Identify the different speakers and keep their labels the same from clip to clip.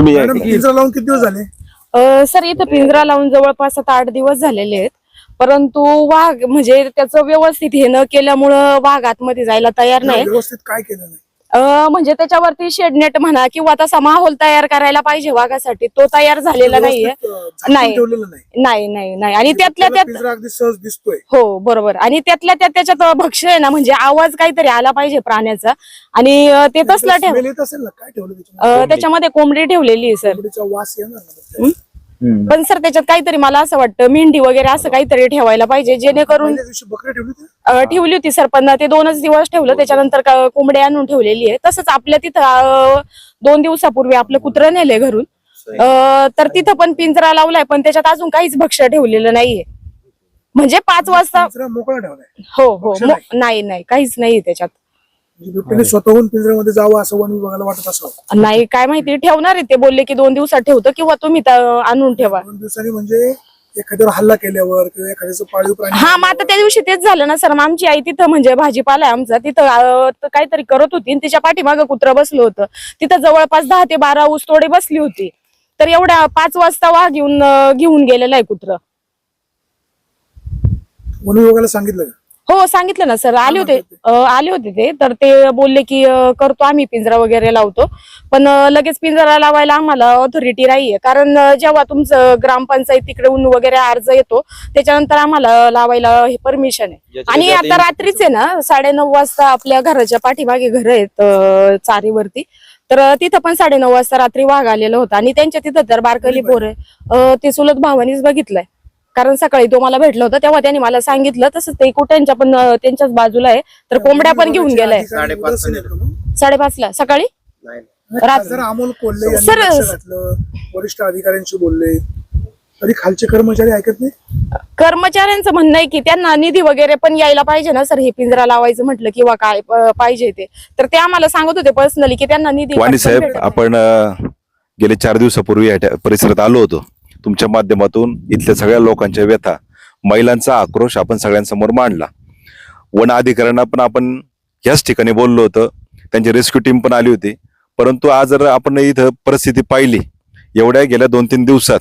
Speaker 1: तुम्ही या
Speaker 2: मॅडम
Speaker 1: इकडे.
Speaker 2: पिंजरा लावून किती दिवस झाले?
Speaker 3: अ, सर इथं पिंजरा लावून जवळपास आता आठ दिवस झालेले आहेत. परंतु वाघ म्हणजे त्याचं व्यवस्थित हे न केल्यामुळं वाघ आतमध्ये जायला तयार नाही
Speaker 2: व्यवस्थित काय केलं नाही?
Speaker 3: म्हणजे त्याच्यावरती शेडनेट म्हणा किंवा तसा माहोल तयार करायला पाहिजे वाघासाठी. तो तयार झालेला नाहीये. नाही.
Speaker 2: नाही.
Speaker 3: नाही नाही नाही. आणि त्यातल्या त्यात
Speaker 2: सहज दिसतोय.
Speaker 3: हो बरोबर. आणि त्यातल्या त्यात त्याच्यात भक्ष्य आहे ना म्हणजे आवाज काहीतरी आला पाहिजे प्राण्याचा. आणि ते तसलं ठेव.
Speaker 2: ठेवलं त्याच्यामध्ये?
Speaker 3: कोंबडी ठेवलेली आहे सर. पण सर त्याच्यात काहीतरी मला असं वाटतं मेंढी वगैरे असं काहीतरी ठेवायला पाहिजे जेणेकरून
Speaker 2: ठेवली होती
Speaker 3: अ, ठेवली होती सर पण ते दोनच दिवस ठेवलं त्याच्यानंतर का- कोंबडी आणून ठेवलेली आहे. तसंच आपल्या तिथं अ, दोन दिवसापूर्वी आपलं कुत्रं नेलंय घरून. अ, तर तिथं पण पिंजरा लावलाय पण त्याच्यात अजून काहीच भक्ष्य ठेवलेलं नाहीये. म्हणजे पाच वाजता
Speaker 2: पिंजरा मोकळा ठेवलाय.
Speaker 3: हो हो. मो- नाही नाही. काहीच नाही त्याच्यात.
Speaker 2: म्हणजे बिबट्याने स्वतःहून पिंजऱ्यामध्ये जावं असं वन विभागाला वाटत असावं.
Speaker 3: नाही काय माहिती ठेवणार आहे ते. बोलले की दोन दिवसात ठेवतो किंवा तुम्ही आणून ठेवा.
Speaker 2: दोन दिवसांनी म्हणजे एखाद्यावर हल्ला केल्यावर किंवा एखाद्याचं पाळीव प्राणी
Speaker 3: हा मग आता त्या दिवशी तेच झालं ना सर. मग आमची आई तिथं म्हणजे भाजीपाला आहे आमचा. तिथं अं, त- काहीतरी करत होती आणि तिच्या पाठीमागं कुत्रं बसलं होतं. तिथं जवळपास दहा ते बारा ऊस तोडे बसली होती. तर एवढ्या पाच वाजता वाघ येऊन अं, घेऊन गेलेलं आहे कुत्र.
Speaker 2: वन विभागाला सांगितलं का?
Speaker 3: हो सांगितलं ना सर. आले होते. आले होते ते. तर ते बोलले की करतो आम्ही पिंजरा वगैरे लावतो. पण लगेच पिंजरा लावायला आम्हाला ऑथॉरिटी नाहीये. कारण जेव्हा तुमचं ग्रामपंचायत तिकडून वगैरे अर्ज येतो त्याच्यानंतर आम्हाला लावायला हे परमिशन आहे. आणि आता रात्रीच आहे ना साडेनऊ वाजता आपल्या घराच्या पाठीमागे घर आहेत चारीवरती. तर तिथं पण साडेनऊ वाजता रात्री वाघ आलेलं होतं. आणि त्यांच्या तिथं तर बारकली पोर आहे. ते चुलत भावानीच बघितलंय. कारण सकाळी तो मला भेटला होता तेव्हा त्यांनी मला सांगितलं तसंच ते कुठ्यांच्या पण त्यांच्याच बाजूला आहे तर कोंबड्या पण घेऊन गेलाय? साडेपाच ला सकाळी?
Speaker 2: अमोल कोल्हे यांनी
Speaker 3: सर,
Speaker 2: वरिष्ठ अधिकाऱ्यांशी बोलले. तरी खालचे कर्मचारी ऐकत नाही?
Speaker 3: कर्मचाऱ्यांचं म्हणणं आहे की त्यांना निधी वगैरे पण यायला पाहिजे ना सर हे पिंजरा लावायचं म्हटलं किंवा काय पाहिजे ते. तर ते आम्हाला सांगत होते पर्सनली की त्यांना निधी
Speaker 1: साहेब. आपण गेले चार दिवसापूर्वी परिसरात आलो होतो. तुमच्या माध्यमातून इथल्या सगळ्या लोकांच्या व्यथा महिलांचा आक्रोश आपण सगळ्यांसमोर मांडला. वन अधिकाऱ्यांना पण आपण ह्याच ठिकाणी बोललो होतं. त्यांची रेस्क्यू टीम पण आली होती. परंतु आज जर आपण इथं परिस्थिती पाहिली एवढ्या गेल्या दोन तीन दिवसात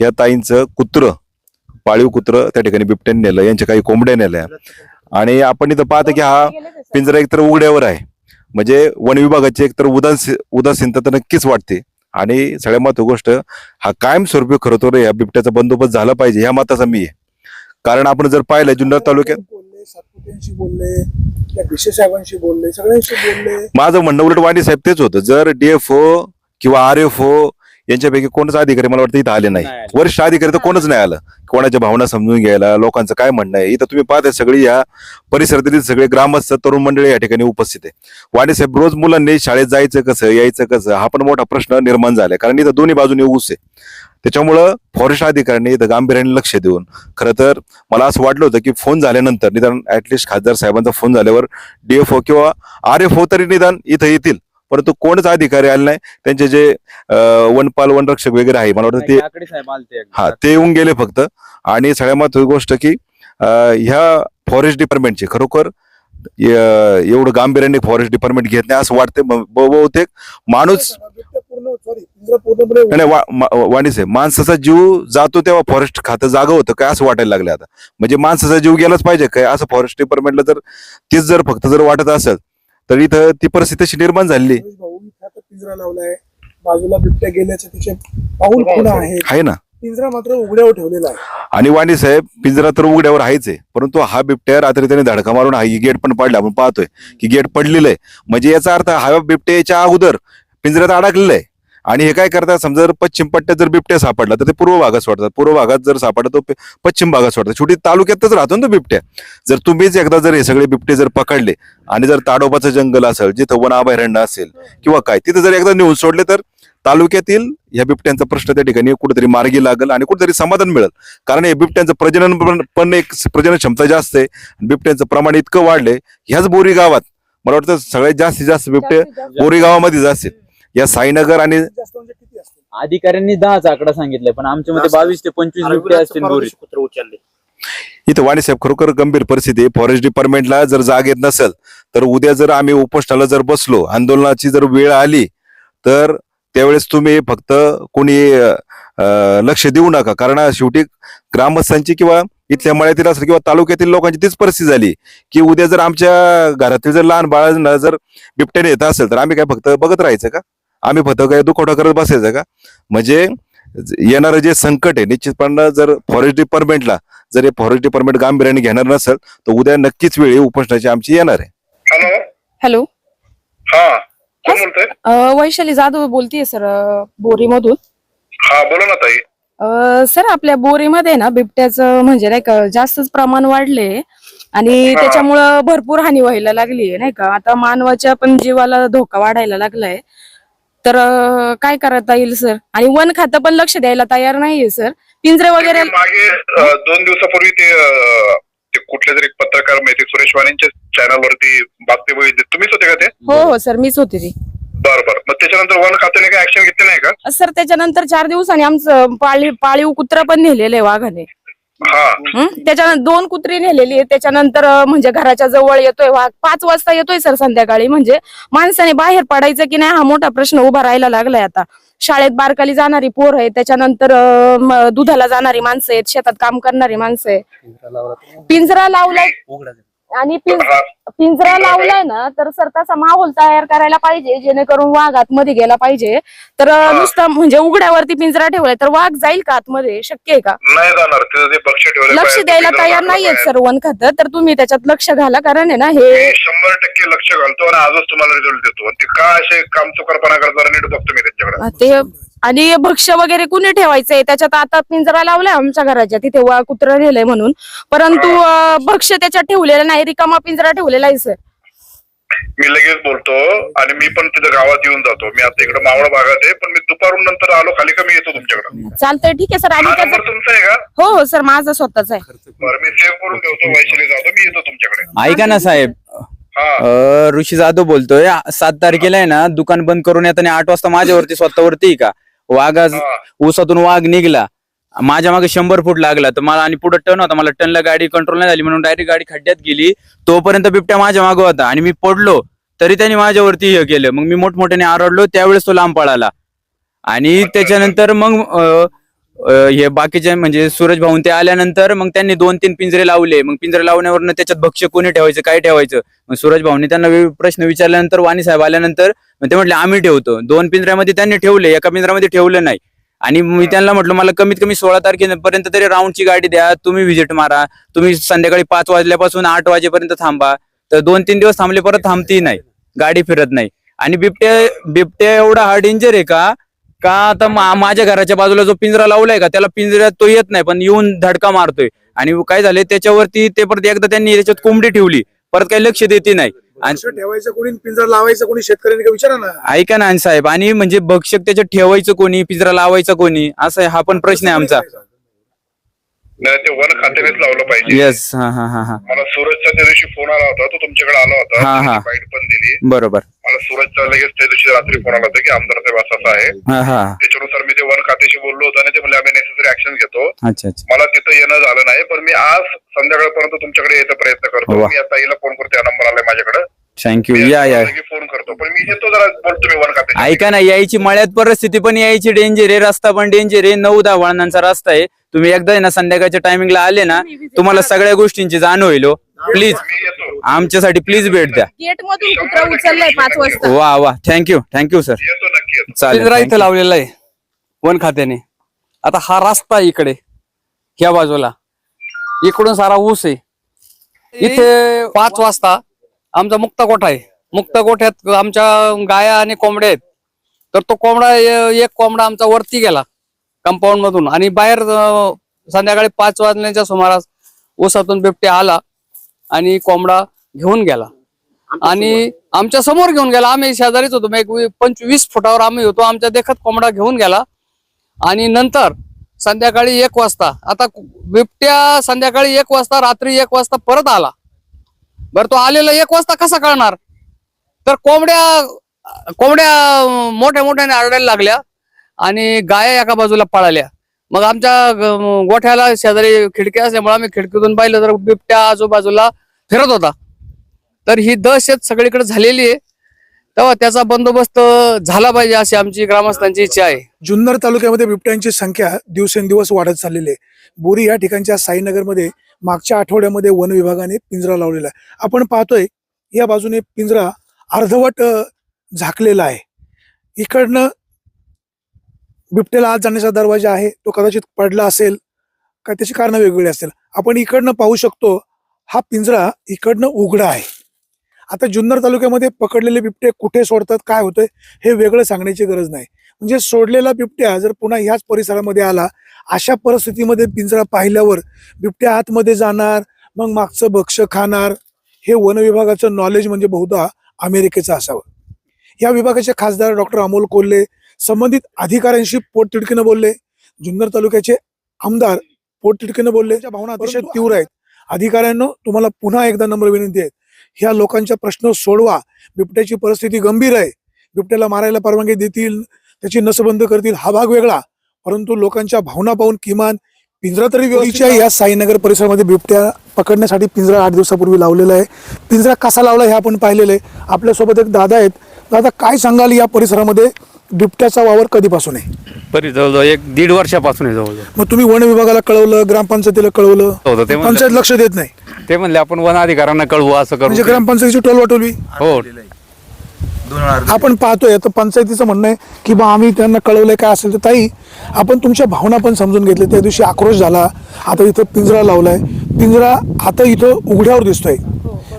Speaker 1: या ताईंचं कुत्र पाळीव कुत्र त्या ठिकाणी बिबट्याने नेलं यांच्या काही कोंबड्या नेल्या. आणि आपण इथं पाहतो की हा पिंजरा एकतर उघड्यावर आहे. म्हणजे वन विभागाची एकतर उदासी उदासीनता तर नक्कीच वाटते. आणि सगळ्यात महत्वाची गोष्ट हा कायमस्वरूपी खरं तर या बिबट्याचा बंदोबस्त झाला पाहिजे ह्या मताचा मी आहे. कारण आपण जर पाहिलं जुन्नर तालुक्यात
Speaker 2: बोलले सातपुतेंशी बोलले त्या भिशे साहेबांशी बोलले सगळ्यांशी बोलले.
Speaker 1: माझं म्हणणं उलट वाणी साहेब तेच होतं. जर डीएफओ किंवा आर एफ ओ यांच्यापैकी कोणच अधिकारी मला वाटतं इथं आले नाही. वरिष्ठ अधिकारी तर कोणच नाही आलं. कोणाच्या भावना समजून घ्यायला लोकांचं काय म्हणणं आहे इथं तुम्ही पाहताय सगळी या परिसरातील सगळे ग्रामस्थ तरुण मंडळी या ठिकाणी उपस्थित आहे. वाणी साहेब रोज मुलांनी शाळेत जायचं कसं यायचं कसं हा पण मोठा प्रश्न निर्माण झालाय. कारण इथं दोन्ही बाजूने ऊस आहे. त्याच्यामुळं फॉरेस्ट अधिकाऱ्यांनी इथं गांभीर्याने लक्ष देऊन खरं तर मला असं वाटलं होतं की फोन झाल्यानंतर निदान ऍटलिस्ट खासदार साहेबांचा फोन झाल्यावर डीएफओ किंवा आर एफ ओ तरी निदान इथं येतील. परंतु कोणच अधिकारी आले नाही. त्यांचे जे वनपाल वनरक्षक वगैरे आहे मला वाटतं ते. हा ते येऊन गेले फक्त. आणि सगळ्यात महत्वाची गोष्ट की ह्या फॉरेस्ट डिपार्टमेंटची खरोखर एवढं गांभीर्याने फॉरेस्ट डिपार्टमेंट घेत नाही असं वाटते बहुतेक माणूस नाही, साहेब माणसाचा जीव जातो तेव्हा फॉरेस्ट खातं जागं होतं काय असं वाटायला लागलं आता. म्हणजे माणसाचा जीव गेलाच पाहिजे काय? असं फॉरेस्ट डिपार्टमेंटला जर तीच जर फक्त जर वाटत असेल तर इथं ती परिस्थिती तशी निर्माण झाली
Speaker 2: सुरेश भाऊ इथे आता पिंजरा लावलाय. बाजूला बिबट्या गेल्याचे तिचे पाऊल खुणा
Speaker 1: आहे. ना?
Speaker 2: पिंजरा मात्र उघड्यावर ठेवलेला आहे.
Speaker 1: आणि वाणी साहेब पिंजरा तर उघड्यावर आहेच आहे. परंतु हा बिबट्या रात्री त्याने धडका मारून हा गेट पण पडला. आपण पाहतोय की गेट पडलेलं आहे. म्हणजे याचा अर्थ हा बिबट्या याच्या अगोदर पिंजऱ्यात अडकलेला आहे. आणि हे काय करतात समजा जर पश्चिम पट्ट्यात जर बिबट्या सापडला तर ते पूर्व भागात सोडतात. पूर्व भागात जर सापडला तो पश्चिम भागात सोडतात. शेवटी तालुक्यातच राहतो ना तो बिबट्या. जर तुम्हीच एकदा जर हे सगळे बिबटे जर पकडले आणि जर ताडोबाचं जंगल असेल जिथं वन अभयारण्य असेल किंवा काय तिथं जर एकदा नेऊन सोडले तर तालुक्यातील ह्या बिबट्यांचा प्रश्न त्या ठिकाणी कुठेतरी मार्गी लागेल आणि कुठेतरी समाधान मिळेल. कारण हे बिबट्यांचं प्रजनन पण- पण एक प्रजनन क्षमता जास्त आहे बिबट्यांचं प्रमाण इतकं वाढलंय. ह्याच बोरी गावात मला वाटतं सगळ्यात जास्तीत जास्त बिबटे बोरी गावामध्येच असतील या साईनगर आणि
Speaker 2: म्हणजे
Speaker 4: अधिकाऱ्यांनी दहाचा आकडा सांगितलाय पण आमच्या मध्ये बावीस ते पंचवीस बिबटे असतील बोरी
Speaker 1: इथं वाणी साहेब खरोखर गंभीर परिस्थिती आहे. फॉरेस्ट डिपार्टमेंटला जर जाग येत नसेल तर उद्या जर आम्ही उपोषणाला जर बसलो आंदोलनाची जर वेळ आली तर त्यावेळेस तुम्ही फक्त कोणी लक्ष देऊ नका. कारण शेवटी ग्रामस्थांची किंवा इथल्या मळ्यातील असेल किंवा तालुक्यातील लोकांची तीच परिस्थिती झाली की उद्या जर आमच्या घरातील जर लहान बाळांना जर बिबट्याने येत असेल तर आम्ही काय फक्त बघत राहायचं का? आम्ही फक्त काय दुखवटा करत बसायचं का? म्हणजे येणारं जे संकट आहे निश्चितपणे जर फॉरेस्ट डिपार्टमेंटला जर हे फॉरेस्ट डिपार्टमेंट गांभीर्याने घेणार नसेल तर उद्या नक्कीच वेळ उपोषणाची आमची येणार आहे.
Speaker 2: हॅलो
Speaker 3: हॅलो
Speaker 2: हा कोण बोलतोय?
Speaker 3: अ, वैशाली जाधव बोलतीये सर बोरीमधून.
Speaker 2: हा बोला ना ताई.
Speaker 3: अ, सर आपल्या बोरीमध्ये ना बिबट्याचं म्हणजे नाही का जास्तच प्रमाण वाढले आणि
Speaker 2: हा.
Speaker 3: त्याच्यामुळं भरपूर हानी व्हायला लागली नाही का? आता मानवाच्या पण जीवाला धोका वाढायला लागलाय. तर अ, काय करता येईल सर? आणि वन खातं पण लक्ष द्यायला तयार नाहीये सर. पिंजरे वगैरे
Speaker 5: मागे अ, दोन दिवसापूर्वी ते अ, ते कुठले तरी पत्रकार माहिती सुरेश वाणींच्या चॅनल वरती बातमी बघितली तुम्हीच होते का ते?
Speaker 3: हो हो सर मीच होती ती.
Speaker 5: बरं बरं. मग त्याच्यानंतर वन खात्याने काही ऍक्शन घेतली नाही का?
Speaker 3: सर त्याच्यानंतर चार दिवसांनी आमचं पाळीव पाळीव कुत्रा पण नेलेलं आहे वाघाने.
Speaker 5: हा?
Speaker 3: त्याच्यानंतर दोन कुत्री नेलेली आहे त्याच्यानंतर अं, म्हणजे घराच्या जवळ येतोय वाघ. पाच वाजता येतोय सर संध्याकाळी. म्हणजे माणसाने बाहेर पडायचं की नाही हा मोठा प्रश्न उभा राहायला लागलाय आता. शाळेत बारकाली जाणारी पोर आहे त्याच्यानंतर अं, म- दुधाला जाणारी माणसं आहेत. शेतात काम करणारी माणसं आहे पिंजरा लावलाय आणि पिं- पिंजरा लावलाय ना तर सर तसा माहोल तयार करायला पाहिजे जेणेकरून वाघ आतमध्ये गेला पाहिजे. तर नुसतं म्हणजे उघड्यावरती पिंजरा ठेवलाय तर वाघ जाईल का आतमध्ये? शक्य आहे का?
Speaker 5: नाही जाणार तिथं ते पक्ष ठेवले
Speaker 3: लक्ष द्यायला तयार नाहीयेत. सर वन खातं तर तुम्ही त्याच्यात लक्ष घाला कारण आहे ना हे
Speaker 5: शंभर टक्के लक्ष घालतो आणि आजच तुम्हाला रिझल्ट देतो. आणि ते का असे काम चुकारपणा करतात जरा नीट बघतो मी त्यांच्याकडे.
Speaker 3: ते आणि भक्ष्य वगैरे कुणी ठेवायचंय? त्याच्यात आता पिंजरा लावलाय आमच्या घराच्या तिथे वा कुत्रं नेलंय म्हणून. परंतु भक्ष्य त्याच्यात ठेवलेलं नाही रिकामा पिंजरा ठेवलेला आहे सर.
Speaker 5: मी लगेच बोलतो आणि मी पण तिथं गावात येऊन जातो. मी आता इकडे मावळ भागात आहे पण मी दुपारून नंतर आलो खाली का मी येतो तुमच्याकडे.
Speaker 3: चालतंय ठीक आहे सर. आणि
Speaker 5: हा
Speaker 3: त्याचं
Speaker 5: नंबर तुमचा आहे का?
Speaker 3: हो हो सर माझा स्वतःच आहे.
Speaker 5: बरं मी सेव्ह करून ठेवतो वैशाली जातो मी येतो तुमच्याकडे.
Speaker 4: ऐका ना साहेब.
Speaker 5: हा.
Speaker 4: ऋषी जाधव बोलतोय सात तारखेला आहे ना दुकान बंद करून येताना आठ वाजता माझ्यावरती स्वतःवरती का? वाघ ऊसातून वाघ निघला. माझ्या मागे शंभर फूट लागला. तर मला आणि पुढे टर्न होता. मला टर्नला गाडी कंट्रोल नाही झाली. म्हणून डायरेक्ट गाडी खड्ड्यात गेली. तोपर्यंत बिबट्या माझ्या मागे होता. आणि मी पडलो. तरी त्यांनी माझ्यावरती हे केलं. मग मी मोठमोठ्याने आरडलो. त्यावेळेस तो लांब पळाला. आणि त्याच्यानंतर मग हे बाकीचे म्हणजे सूरज भाऊन ते आल्यानंतर मग त्यांनी दोन तीन पिंजरे लावले. मग पिंजरे लावण्यावरनं त्याच्यात भक्ष्य कोणी ठेवायचं काय ठेवायचं? मग सूरज भाऊनी त्यांना प्रश्न विचारल्यानंतर वाणी साहेब आल्यानंतर ते म्हटले आम्ही ठेवतो. दोन पिंजऱ्यामध्ये त्यांनी ठेवले एका पिंजऱ्यामध्ये ठेवलं नाही. आणि मी त्यांना म्हटलं मला कमीत कमी सोळा तारखेपर्यंत तरी राऊंडची गाडी द्या तुम्ही व्हिजिट मारा तुम्ही संध्याकाळी पाच वाजल्यापासून आठ वाजेपर्यंत थांबा. तर दोन तीन दिवस थांबले परत थांबती नाही. गाडी फिरत नाही. आणि बिबट्या बिबट्या एवढा हा डेंजर आहे का? का आता मा- माझ्या घराच्या बाजूला जो पिंजरा लावलाय का त्याला पिंजऱ्यात तो येत नाही पण येऊन धडका मारतोय. आणि काय झाले त्याच्यावरती ते परत एकदा त्यांनी त्याच्यात कोंबडी ठेवली. परत काही लक्ष देते नाही. आणि
Speaker 2: लक्ष ठेवायचं कोणी पिंजरा लावायचं कोणी शेतकऱ्यांनी का विचारा ना.
Speaker 4: ऐका ना आणि साहेब आणि म्हणजे भक्षक त्याच्यात ठेवायचं कोणी पिंजरा लावायचं कोणी? असं आहे, हा पण प्रश्न आहे आमचा.
Speaker 5: नाही ते वन खात्यानेच लावलं पाहिजे.
Speaker 4: येस हा हा हा हा.
Speaker 5: मला सूरजचा त्या दिवशी फोन आला होता तो तुमच्याकडे आला होता
Speaker 4: हा, हा.
Speaker 5: बाईट पण दिली.
Speaker 4: बरोबर.
Speaker 5: मला सूरजचा लगेच त्या दिवशी रात्री फोन आला होता की आमदार साहेब असं असं आहे.
Speaker 4: हा हा.
Speaker 5: त्याच्यानुसार मी ते वन खात्याशी बोललो होतो आणि ते म्हणजे आम्ही नेसेसरी ऍक्शन घेतो.
Speaker 4: अच्छा अच्छा.
Speaker 5: मला तिथं येणं झालं नाही पण मी आज संध्याकाळपर्यंत तुमच्याकडे यायचा प्रयत्न करतो.
Speaker 4: वा.
Speaker 5: मी आता ताईला फोन करतो या नंबर आलाय माझ्याकडे.
Speaker 4: थँक्यू या या
Speaker 5: फोन करतो पण मी येतो जरा बोलतो मी वन
Speaker 4: ऐका ना यायची मळ्यात परिस्थिती पण यायची डेंजर आहे रस्ता पण डेंजर आहे नऊ दहा वळणांचा रस्ता आहे. तुम्ही एकदा आहे ना संध्याकाळच्या टायमिंगला आले ना तुम्हाला सगळ्या गोष्टींची जाण होईल प्लीज
Speaker 5: येतो.
Speaker 4: आमच्यासाठी प्लीज भेट द्या.
Speaker 3: गेट मधून कुत्रा उचललाय पाच वाजता.
Speaker 4: वा वा. थँक्यू थँक्यू सर
Speaker 5: येतो नक्की येतो.
Speaker 4: चालेल thank
Speaker 6: इथं
Speaker 4: you.
Speaker 6: लावलेला आहे वन खात्याने. आता हा रस्ता आहे इकडे ह्या बाजूला. इकडून सारा ऊस आहे. इथे पाच वाजता आमचा मुक्ता गोठा आहे? मुक्ता गोठ्यात आमच्या गाया आणि कोंबड्या आहेत. तर तो कोंबडा एक कोंबडा आमचा वरती गेला कंपाऊंड मधून. आणि बाहेर संध्याकाळी पाच वाजण्याच्या सुमारास ऊसातून बिबट्या आला आणि कोंबडा घेऊन गेला. आणि आमच्यासमोर घेऊन गेला. आम्ही शेजारीच होतो. एक पंचवीस फुटावर आम्ही होतो. आमच्या देखत कोंबडा घेऊन गेला. आणि नंतर संध्याकाळी एक वाजता आता बिबट्या संध्याकाळी एक वाजता रात्री एक वाजता परत आला. बरं तो आलेला एक वाजता कसा कळणार? तर कोंबड्या कोंबड्या मोठ्या मोठ्याने आरडायला लागल्या आणि गाया एका बाजूला पळाल्या. मग आमच्या गोठ्याला शेजारी खिडकी असल्यामुळे आम्ही खिडकीतून पाहिलं तर बिबट्या आजूबाजूला फिरत होता. तर ही दहशत सगळीकडे झालेली आहे. तेव्हा त्याचा बंदोबस्त झाला पाहिजे अशी आमची ग्रामस्थांची इच्छा आहे.
Speaker 2: जुन्नर तालुक्यामध्ये बिबट्यांची संख्या दिवसेंदिवस वाढत चाललेली आहे. बोरी या ठिकाणच्या साईनगरमध्ये मागच्या आठवड्यामध्ये वन विभागाने पिंजरा लावलेला आहे. आपण पाहतोय या बाजूने पिंजरा अर्धवट झाकलेला आहे. इकडनं बिबट्याला आत जाण्याचा दरवाजा आहे तो कदाचित पडला असेल का त्याची कारणं वेगवेगळी असेल आपण इकडनं पाहू शकतो हा पिंजरा इकडनं उघडा आहे. आता जुन्नर तालुक्यामध्ये पकडलेले बिबटे कुठे सोडतात काय होतंय हे वेगळं सांगण्याची गरज नाही. म्हणजे सोडलेला बिबट्या जर पुन्हा ह्याच परिसरामध्ये आला अशा परिस्थितीमध्ये पिंजरा पाहिल्यावर बिबट्या आतमध्ये जाणार मग मागचं भक्ष खाणार हे वन विभागाचं नॉलेज म्हणजे बहुधा अमेरिकेचं असावं. या विभागाचे खासदार डॉक्टर अमोल कोल्हे संबंधित अधिकाऱ्यांशी पोटतिडकीनं बोलले. जुन्नर तालुक्याचे आमदार पोटतिडकीनं बोलले. भावना अतिशय तीव्र आहेत. अधिकाऱ्यांनो तुम्हाला पुन्हा एकदा नम्र विनंती आहे. ह्या लोकांच्या प्रश्न सोडवा. बिबट्याची परिस्थिती गंभीर आहे. बिबट्याला मारायला परवानगी देतील त्याची नसबंद करतील हा भाग वेगळा. परंतु लोकांच्या भावना पाहून किमान पिंजरा तरी व्यवस्थित या साईनगर परिसरामध्ये बिबट्या पकडण्यासाठी पिंजरा आठ दिवसापूर्वी लावलेला आहे. पिंजरा कसा लावला हे आपण पाहिलेलं आहे. आपल्यासोबत एक दादा आहेत. दादा काय सांगाल या परिसरामध्ये? बिबट्याचा वावर कधीपासून आहे?
Speaker 7: तरी जवळजवळ एक दीड वर्षापासून आहे जवळजवळ.
Speaker 2: मग तुम्ही वन विभागाला कळवलं ग्रामपंचायतीला कळवलं
Speaker 7: होतं ते म्हणलं-
Speaker 2: पंचायत लक्ष देत नाही.
Speaker 7: ते म्हणले आपण वन अधिकाऱ्यांना कळवू असं करू.
Speaker 2: म्हणजे ग्रामपंचायतीची टोल वाटवली
Speaker 7: हो
Speaker 2: आपण पाहतोय आता पंचायतीचं म्हणणं आहे की बा आम्ही त्यांना कळवलंय काय असेल तर ताई आपण तुमच्या भावना पण समजून घेतल्या. त्या दिवशी आक्रोश झाला. आता इथं पिंजरा लावलाय. पिंजरा आता इथं उघड्यावर दिसतोय.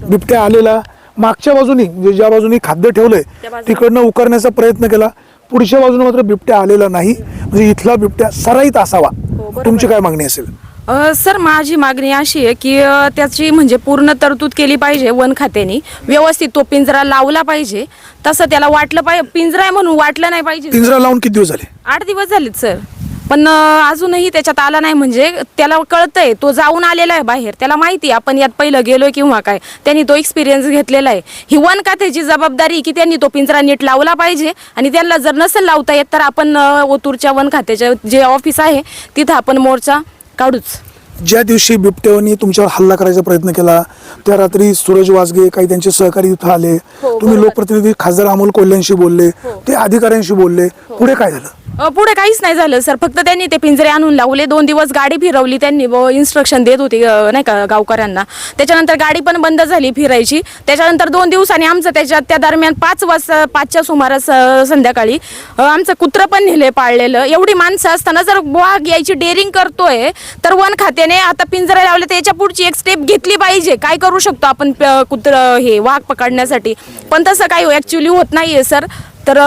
Speaker 2: बिबट्या आलेला. मागच्या बाजूनी म्हणजे ज्या बाजूनी खाद्य ठेवलंय तिकडनं उकरण्याचा प्रयत्न केला. पुढच्या बाजूने मात्र बिबट्या आलेला नाही. म्हणजे इथला बिबट्या सराईत असावा. तुमची काय मागणी असेल?
Speaker 3: सर माझी मागणी अशी आहे की त्याची म्हणजे पूर्ण तरतूद केली पाहिजे वन खात्याने. व्यवस्थित तो पिंजरा लावला पाहिजे. तसं त्याला वाटलं पाहिजे. पिंजरा आहे म्हणून वाटलं नाही पाहिजे.
Speaker 2: पिंजरा लावून किती दिवस झाले?
Speaker 3: आठ दिवस झालेत सर. पण अजूनही त्याच्यात आला नाही म्हणजे त्याला कळतंय तो जाऊन आलेला आहे बाहेर. त्याला माहिती आपण यात पहिलं गेलोय किंवा काय. त्यांनी तो एक्सपिरियन्स घेतलेला आहे. ही वन खात्याची जबाबदारी की त्यांनी तो पिंजरा नीट लावला पाहिजे? आणि त्यांना जर नसेल लावता येत तर आपण ओतूरच्या वन खात्याच्या जे ऑफिस आहे तिथं आपण मोर्चा काढूच.
Speaker 2: ज्या दिवशी बिबट्यानी तुमच्यावर हल्ला करायचा प्रयत्न केला त्या रात्री सूरज वाजगे काही त्यांचे सहकारी इथं आले. तुम्ही लोकप्रतिनिधी खासदार अमोल कोल्ह्यांशी बोलले ते अधिकाऱ्यांशी बोलले. पुढे काय झालं?
Speaker 3: पुढे काहीच नाही झालं सर. फक्त त्यांनी ते पिंजरे आणून लावले. दोन दिवस गाडी फिरवली त्यांनी इन्स्ट्रक्शन देत होते नाही का गावकऱ्यांना. त्याच्यानंतर गाडी पण बंद झाली फिरायची. त्याच्यानंतर दोन दिवसांनी आमचं त्याच्यात त्या दरम्यान पाच वाजता पाचच्या सुमारास संध्याकाळी आमचं कुत्रं पण नेले पाळलेलं. एवढी माणसं असताना जर वाघ यायची डेअरिंग करतोय तर वन खात्याने आता पिंजरे लावले तर याच्या पुढची एक स्टेप घेतली पाहिजे. काय करू शकतो आपण कुत्रं हे वाघ पकडण्यासाठी? पण तसं काही ऍक्च्युली होत नाहीये सर तर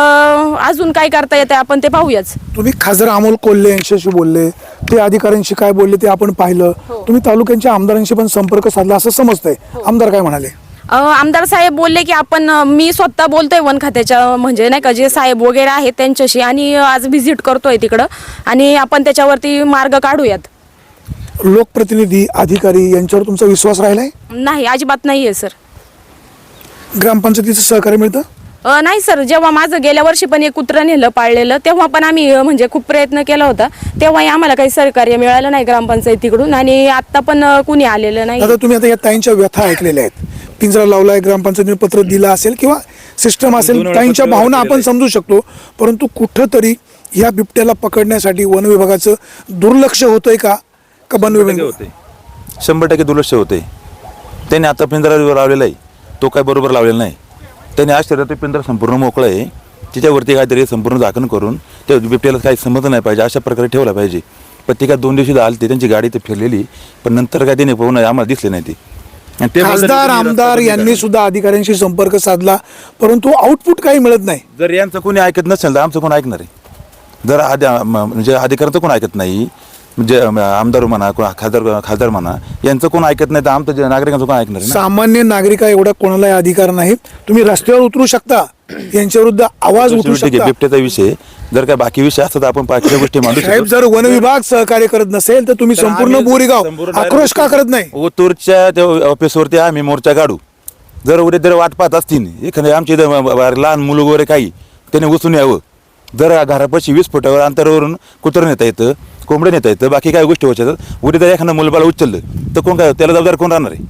Speaker 3: अजून काय करता येते आपण ते पाहूयाच.
Speaker 2: तुम्ही खासदार अमोल कोल्हे यांच्याशी बोलले ते अधिकाऱ्यांशी काय बोलले ते आपण पाहिलं. तुम्ही तालुक्यांच्या आमदारांशी पण संपर्क साधला असं समजतंय. आमदार काय म्हणाले?
Speaker 3: आमदार साहेब बोलले की आपण मी स्वतः बोलतोय वन खात्याच्या म्हणजे नाही का जे साहेब वगैरे आहेत त्यांच्याशी आणि आज व्हिजिट करतोय तिकडं. आणि आपण त्याच्यावरती मार्ग काढूयात.
Speaker 2: लोकप्रतिनिधी अधिकारी यांच्यावर तुमचा विश्वास राहिलाय?
Speaker 3: नाही अजिबात नाहीये सर.
Speaker 2: ग्रामपंचायतीचं सहकार्य मिळतं?
Speaker 3: अ, नाही सर. जेव्हा माझं गेल्या वर्षी पण एक कुत्रं नेलं पाळलेलं तेव्हा पण आम्ही अ, म्हणजे खूप प्रयत्न केला होता. तेव्हाही आम्हाला काही सहकार्य मिळालं नाही ग्रामपंचायतीकडून आणि आता पण अ, कुणी आलेलं नाही.
Speaker 2: आता तुम्ही आता या ताईंच्या व्यथा ऐकलेल्या आहेत. पिंजरा लावलाय ग्रामपंचायतीने पत्र दिलं असेल किंवा सिस्टम असेल ताईंच्या भावना आपण समजू शकतो परंतु कुठंतरी या बिबट्याला पकडण्यासाठी वन विभागाचं दुर्लक्ष होतंय का? का विभाग
Speaker 1: होते. शंभर टक्के दुर्लक्ष होते. त्याने आता पिंजरा लावलेला आहे तो काय बरोबर लावलेला नाही. त्याने आज शरीरात पिंजरा संपूर्ण मोकळा आहे. तिच्यावरती काहीतरी संपूर्ण झाकण करून त्या बिबट्याला काही समजलं नाही पाहिजे अशा प्रकारे ठेवला पाहिजे. पण ती काय दोन दिवशी आली त्यांची गाडी ते फिरलेली पण नंतर काय त्याने पाहून आम्हाला दिसले नाही ती. आणि ते
Speaker 2: खासदार आमदार यांनी सुद्धा अधिकाऱ्यांशी संपर्क साधला परंतु आउटपुट काही मिळत नाही.
Speaker 1: जर यांचं कोणी ऐकत नसेल तर आमचं कोण ऐकणार आहे? जर आधी म्हणजे अधिकाऱ्यांचं कोण ऐकत नाही म्हणजे अम, आमदार म्हणा कोण खासदार खासदार म्हणा यांचं कोण ऐकत नाही तर आमचं जे नागरिकांचं कोण ऐकणार?
Speaker 2: सामान्य नागरिका एवढा कोणालाही अधिकार नाही तुम्ही रस्त्यावर उतरू शकता यांच्या विरुद्ध आवाज उठू
Speaker 1: ठीक आहे,
Speaker 2: शकता.
Speaker 1: बिबट्याचा विषय जर काय बाकी विषय असतात आपण बाकीच्या गोष्टी मांडू
Speaker 2: साहेब
Speaker 1: शकतो
Speaker 2: जर वन विभाग सहकार्य करत नसेल तर तुम्ही संपूर्ण
Speaker 1: आम्ही
Speaker 2: बोरीगाव
Speaker 1: संपूर्ण
Speaker 2: आक्रोश का करत नाही?
Speaker 1: ओतूरच्या त्या ऑफिसवरती आम्ही मोर्चा काढू. जर उद्या जर वाट पाहत असतील एखाद्या आमच्या इथं ब- ब- लहान मुलं वगैरे काही त्याने उचलून यावं. दर घरापाशी वीस फुटावर अंतरावरून कुत्रं नेता येतं कोंबड्या नेता येतं बाकी काय गोष्टी होतात उद्या जर एखादं मुलबाला उचललं तर कोण काय त्याला जबाबदार कोण राहणार आहे?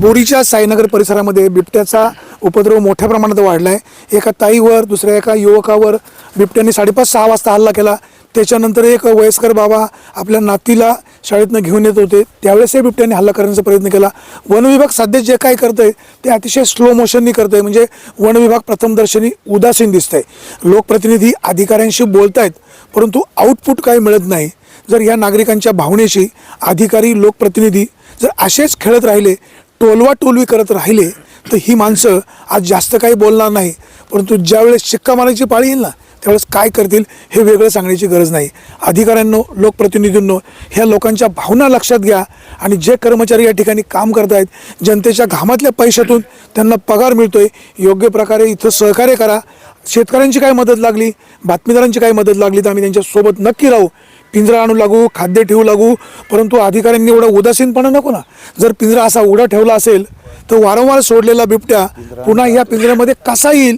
Speaker 2: बोरीच्या साईनगर परिसरामध्ये बिबट्याचा उपद्रव मोठ्या प्रमाणात वाढला आहे एका ताईवर दुसऱ्या एका युवकावर बिबट्याने साडेपाच सहा वाजता हल्ला केला. त्याच्यानंतर एक वयस्कर बाबा आपल्या नातीला शाळेतनं घेऊन येत होते. त्यावेळेस बिबट्याने हल्ला करण्याचा प्रयत्न केला. वन विभाग सध्या जे काय करतंय ते अतिशय स्लो मोशननी करतंय. म्हणजे वन विभाग प्रथमदर्शनी उदासीन दिसत आहे लोकप्रतिनिधी अधिकाऱ्यांशी बोलत आहेत परंतु आउटपुट काही मिळत नाही. जर या नागरिकांच्या भावनेशी अधिकारी लोकप्रतिनिधी जर असेच खेळत राहिले टोलवा टोलवी करत राहिले तर ही माणसं आज जास्त काही बोलणार नाही. परंतु ज्यावेळेस शिक्का मारायची पाळी येईल ना त्यावेळेस काय करतील हे वेगळं सांगण्याची गरज नाही. अधिकाऱ्यांनो लोकप्रतिनिधींनो ह्या लोकांच्या भावना लक्षात घ्या आणि जे कर्मचारी या ठिकाणी काम करत आहेत जनतेच्या घामातल्या पैशातून त्यांना पगार मिळतो आहे योग्य प्रकारे इथं सहकार्य करा. शेतकऱ्यांची काय मदत लागली? बातमीदारांची काय मदत लागली? तर आम्ही त्यांच्यासोबत नक्की राहू. पिंजरा आणू लागू खाद्य ठेवू लागू परंतु अधिकाऱ्यांनी एवढा उदासीनपणा नको ना. जर पिंजरा असा उघडा ठेवला असेल तर वारंवार सोडलेला बिबट्या पुन्हा या पिंजऱ्यामध्ये कसा येईल?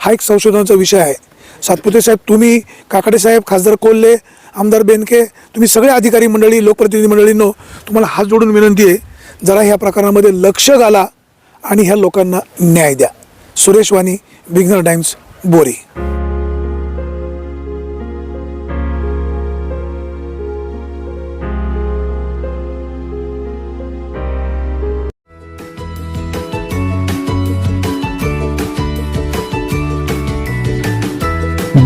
Speaker 2: हा एक संशोधनाचा विषय आहे. सातपुते साहेब तुम्ही काकडे साहेब खासदार कोल्हे आमदार बेनके तुम्ही सगळे अधिकारी मंडळी लोकप्रतिनिधी मंडळींनो तुम्हाला हात जोडून विनंती आहे जरा ह्या प्रकरणामध्ये लक्ष घाला आणि ह्या लोकांना न्याय द्या. सुरेश वाणी विघ्नर टाइम्स बोरी.